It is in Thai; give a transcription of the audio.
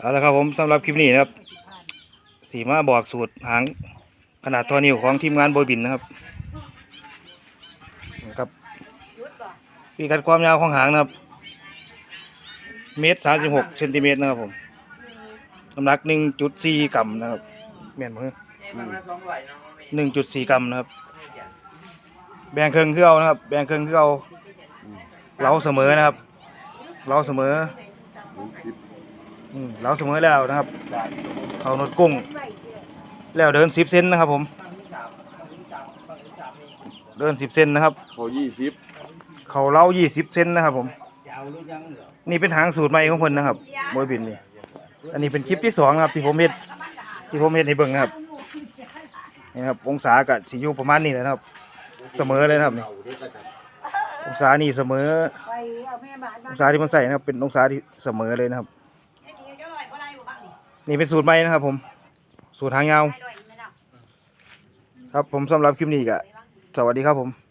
เอาละครับผมสำหรับคลิปนี้นะครับ สีมาบอกสูตรหางขนาดทอนิวของทีมงานโบยบินนะครับนะครับปีกัดความยาวของหางนะครับ เมตรสามสิบหกเซนติเมตรนะครับผมน้ำหนักหนึ่งจุดสี่กรัมนะครับแม่นบ่หนึ่งจุดสี่กรัมนะครับ แบ่งเครื่องคือเอานะครับ แบ่งเครื่องคือเอาเราเสมอนะครับ เราเสมอ อืมเราเสมอแล้วนะครับ เขานดกุ้ง แล้วเดินสิบเซนนะครับ ผม เดินสิบเซนนะครับพอยี่สิบเขาเล่ายี่สิบเซนนะครับ ผม นี่เป็นหางสูตรใหม่ของเพิ่นนะครับโมยบินนี่ อันนี้เป็นคลิปที่สองนะครับ ที่ผมเฮ็ดที่ผมเฮ็ดให้เบิ่งนะครับนี่นะครับ องศากับสีอยู่ประมาณนี้แหละนะครับ เสมอเลยนะครับนี่องศานี่เสมอไปเอาแม่บ้านองศาที่มันใส่นะครับ เป็นองศาที่เสมอเลยนะครับ นี่เป็นสูตรใหม่นะครับ ผม สูตรหางยาว ครับผมสำหรับคลิปนี้ก็สวัสดีครับผม